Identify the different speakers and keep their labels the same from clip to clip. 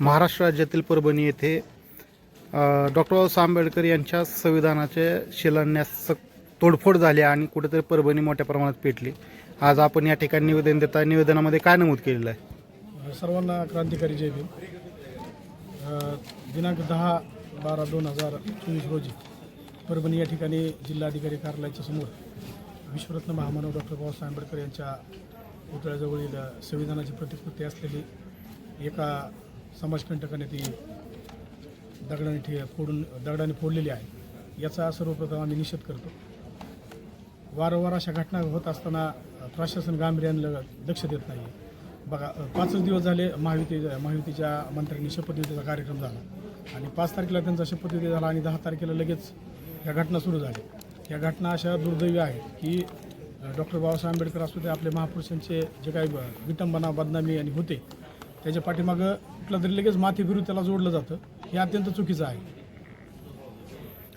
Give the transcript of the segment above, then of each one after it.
Speaker 1: महाराष्ट्र राज्यातील परभणी येथे डॉक्टर बाबासाहेब आंबेडकर यांच्या संविधानाचे शिलान्यास तोडफोड झाली आणि कुठेतरी परभणी मोठ्या प्रमाणात पेटली. आज आपण या ठिकाणी निवेदन देता निवेदनामध्ये काय नमूद केलेलं आहे?
Speaker 2: सर्वांना क्रांतिकारी जय भीम. दिनांक दहा बारा दोन हजार चोवीस रोजी परभणी या ठिकाणी जिल्हाधिकारी कार्यालयाच्या समोर विश्वरत्न महामानव डॉक्टर बाबासाहेब आंबेडकर यांच्या पुतळ्याजवळील संविधानाची प्रतिकृती असलेली एका समाजकंटकाने ती दगडाने ठे फोडून दगडाने फोडलेली आहे. याचा सर्वप्रथम आम्ही निषेध करतो. वारंवार अशा घटना होत असताना प्रशासन गांभीर्याने ल- लक्ष देत नाही बघा पाचच दिवस झाले महायुती महायुतीच्या मंत्र्यांनी शपथविधीचा कार्यक्रम झाला. आणि पाच तारखेला त्यांचा शपथविधी झाला आणि दहा तारखेला लगेच या घटना सुरू झाल्या. या घटना अशा दुर्दैवी आहेत की डॉक्टर बाबासाहेब आंबेडकर असू ते आपले महापुरुषांचे जे काही विटंबना बदनामी आणि होते त्याच्या पाठीमागं कुठलं तरी लगेच माथी फिरू त्याला जोडलं जातं. हे अत्यंत चुकीचं आहे.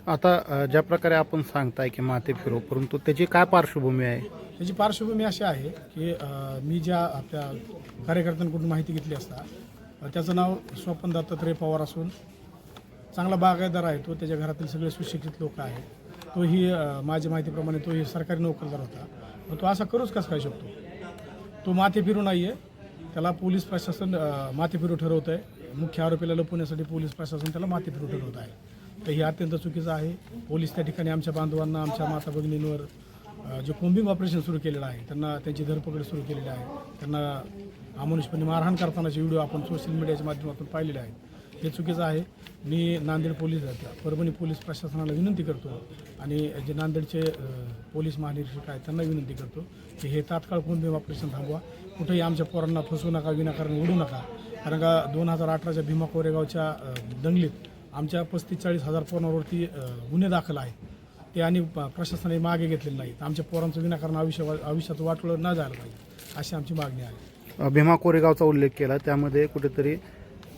Speaker 1: आता अ, ज्या प्रकारे आपण सांगताय की माते फिरो परंतु त्याची काय पार्श्वभूमी आहे?
Speaker 2: त्याची पार्श्वभूमी अशी आहे की अ, मी ज्या आपल्या कार्यकर्त्यांकडून माहिती घेतली असता अ, त्याचं नाव स्वपन दत्तात्रय पवार असून चांगला बागायतदार आहे तो त्याच्या घरातील सगळे सुशिक्षित लोक आहेत. तोही अ, माझ्या माहितीप्रमाणे तोही सरकारी नोकरदार होता. पण तो असा करूच कसं काय शकतो? तो माथे फिरू नाही आहे त्याला पोलीस प्रशासन अ, फिरू ठरवत आहे. मुख्य आरोपीला लपवण्यासाठी पोलीस प्रशासन त्याला माथे फिरू ठरवत आहे. तर हे अत्यंत चुकीचं आहे. पोलीस त्या ठिकाणी आमच्या बांधवांना आमच्या माता भगिनींवर जे कोंबिंग ऑपरेशन सुरू केलेलं आहे त्यांना त्यांची धरपकड सुरू केलेली आहे. त्यांना अमानुषपणे मारहाण करतानाचे व्हिडिओ आपण सोशल मीडियाच्या माध्यमातून पाहिलेले आहेत. हे चुकीचं आहे. मी नांदेड पोलीस परभणी पोलीस प्रशासनाला विनंती करतो आणि जे नांदेडचे पोलीस महानिरीक्षक आहेत त्यांना विनंती करतो की हे तात्काळ कोम्बिंग ऑपरेशन थांबवा. कुठेही आमच्या पोरांना फसवू नका विनाकारण उडू नका. कारण का दोन हजार अठराच्या भीमा कोरेगावच्या दंगलीत आमच्या पस्तीस चाळीस हजार पोरांवरती गुन्हे दाखल आहेत. ते आणि प्रशासनाने मागे घेतलेले नाहीत. आमच्या पोरांचं विनाकारण आयुष्य आयुष्याचं वाटलं न जायला पाहिजे अशी आमची मागणी आहे.
Speaker 1: भीमा कोरेगावचा उल्लेख केला. त्यामध्ये कुठेतरी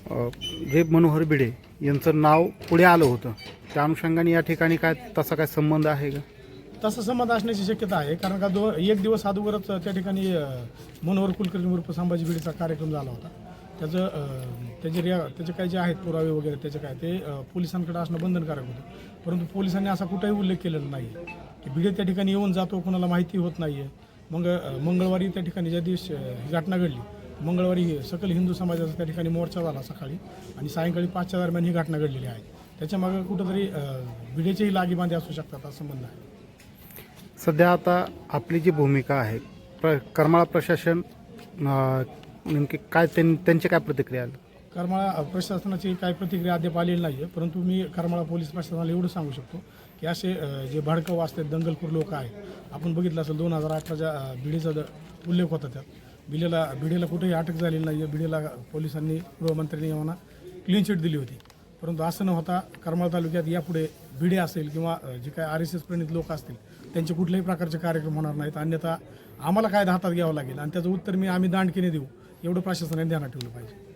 Speaker 1: जे मनोहर भिडे यांचं नाव पुढे आलं होतं. त्या अनुषंगाने या ठिकाणी काय तसा काय संबंध आहे का?
Speaker 2: तसा संबंध असण्याची शक्यता आहे कारण का दो एक दिवस अगोदरच त्या ठिकाणी मनोहर कुलकर्णी उर्फ संभाजी भिडेचा कार्यक्रम झाला होता. त्याचं त्याचे रिया त्याचे काय जे आहेत पुरावे वगैरे त्याचे काय ते पोलिसांकडे असणं बंधनकारक होतं. परंतु पोलिसांनी असा कुठेही उल्लेख केलेला नाही की भिडे त्या ठिकाणी येऊन जातो कोणाला माहिती होत नाही आहे मग मंगळवारी त्या ठिकाणी ज्या दिवशी घटना घडली मंगळवारी सकल हिंदू समाजाचा त्या ठिकाणी मोर्चा झाला सकाळी आणि सायंकाळी पाचच्या दरम्यान ही घटना घडलेली आहे. त्याच्यामागं कुठंतरी अ, भिडेचेही लागीबांधे असू शकतात असा संबंध आहे.
Speaker 1: सध्या आता आपली जी भूमिका आहे प्र करमाळा प्रशासन नेमकी काय त्यां- त्यांची काय प्रतिक्रिया आली
Speaker 2: करमाळा प्रशासनाची काही प्रतिक्रिया अद्याप आलेली नाही आहे परंतु मी करमाळा पोलीस प्रशासनाला एवढं सांगू शकतो की असे जे भडकाऊ असतात दंगलखोर लोक आहेत आपण बघितलं असेल दोन हजार अठराच्या भिडेचा उल्लेख होता त्यात. बिडीला भिडेला कुठेही अटक झालेली नाही आहे भिडेला पोलिसांनी गृहमंत्र्यांनी यांना क्लीन चिट दिली होती. परंतु असं न होता करमाळ तालुक्यात यापुढे भिडे असेल किंवा जे काही आर एस एस प्रणित लोक असतील त्यांचे कुठल्याही प्रकारचे कार्यक्रम होणार नाहीत. अन्यथा आम्हाला काय हातात घ्यावं लागेल? आणि त्याचं उत्तर मी आम्ही दांडकीने देऊ. एवढं प्रशासनाने ध्यानात ठेवलं पाहिजे.